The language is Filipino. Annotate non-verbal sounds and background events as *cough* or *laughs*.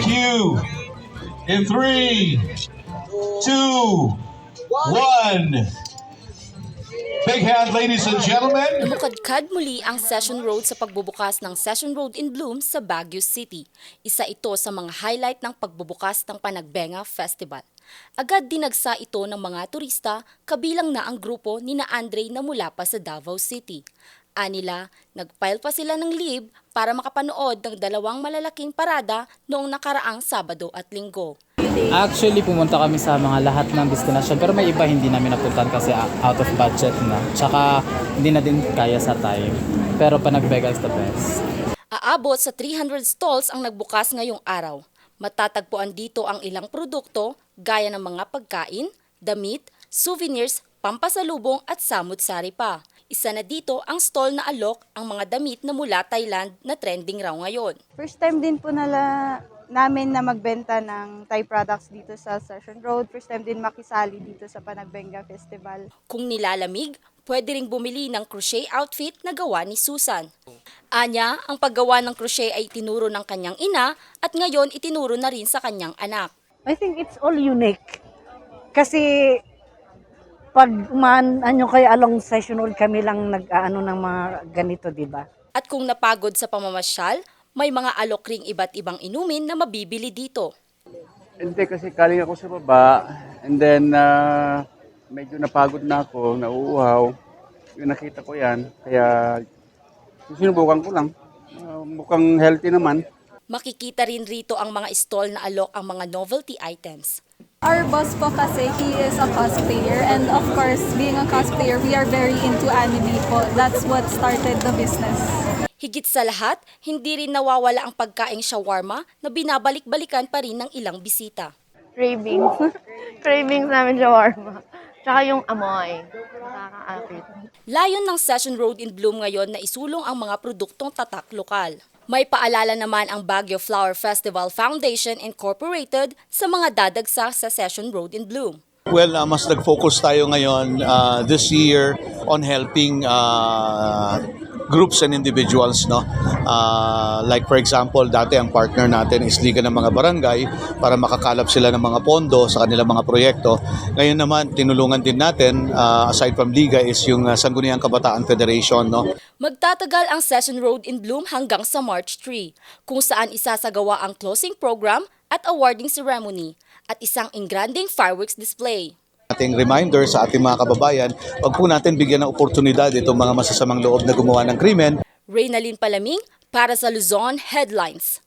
cue. In three, two, one. Big hand, ladies and gentlemen. Lumukadkad muli ang Session Road sa pagbubukas ng Session Road in Bloom sa Baguio City. Isa ito sa mga highlight ng pagbubukas ng Panagbenga Festival. Agad dinagsa ito ng mga turista, kabilang na ang grupo ni na Andre na mula pa sa Davao City. Anila, nagfile pa sila ng leave para makapanood ng dalawang malalaking parada noong nakaraang Sabado at Linggo. Actually, pumunta kami sa mga lahat ng destination pero may iba hindi namin napuntahan kasi out of budget na. Tsaka hindi na din kaya sa time. Pero Panagbega is the best. Aabot sa 300 stalls ang nagbukas ngayong araw. Matatagpuan dito ang ilang produkto gaya ng mga pagkain, damit, souvenirs, pampasalubong at samut-sari pa. Isa na dito ang stall na alok ang mga damit na mula Thailand na trending raw ngayon. First time din po nala, namin na magbenta ng Thai products dito sa Session Road. First time din makisali dito sa Panagbenga Festival. Kung nilalamig, pwede ring bumili ng crochet outfit na gawa ni Susan. Anya, ang paggawa ng crochet ay tinuro ng kanyang ina at ngayon itinuro na rin sa kanyang anak. I think it's all unique. Kasi pag umaan, ano kay along session road kami lang nag-aano ng mga ganito, di ba? At kung napagod sa pamamasyal, may mga alok ring iba't ibang inumin na mabibili dito. Hindi kasi kaling ako sa baba and then ah, medyo napagod na ako, nauuhaw. Yung nakita ko yan, kaya sinubukan ko lang. Ah, mukhang healthy naman. Makikita rin rito ang mga stall na alok ang mga novelty items. Our boss po kasi, he is a cosplayer. And of course, being a cosplayer, we are very into anime po. That's what started the business. Higit sa lahat, hindi rin nawawala ang pagkaing shawarma na binabalik-balikan pa rin ng ilang bisita. cravings. *laughs* cravings namin shawarma. Tsaka yung amoy. Nakakaakit. Layon ng Session Road in Bloom ngayon na isulong ang mga produktong tatak lokal. May paalala naman ang Baguio Flower Festival Foundation Incorporated sa mga dadagsa sa Session Road in Bloom. Well, uh, mas nag-focus tayo ngayon uh, this year on helping uh, groups and individuals no? Uh, like for example dati ang partner natin is Liga ng mga Barangay para makakalap sila ng mga pondo sa kanilang mga proyekto. Ngayon naman tinulungan din natin uh, aside from Liga is yung uh, Sangguniang Kabataan Federation no? Magtatagal ang Session Road in Bloom hanggang sa March 3, kung saan isasagawa ang closing program at awarding ceremony at isang ingranding fireworks display. Ating reminder sa ating mga kababayan, wag po natin bigyan ng oportunidad itong mga masasamang loob na gumawa ng krimen Reynalyn Palaming para sa Luzon Headlines.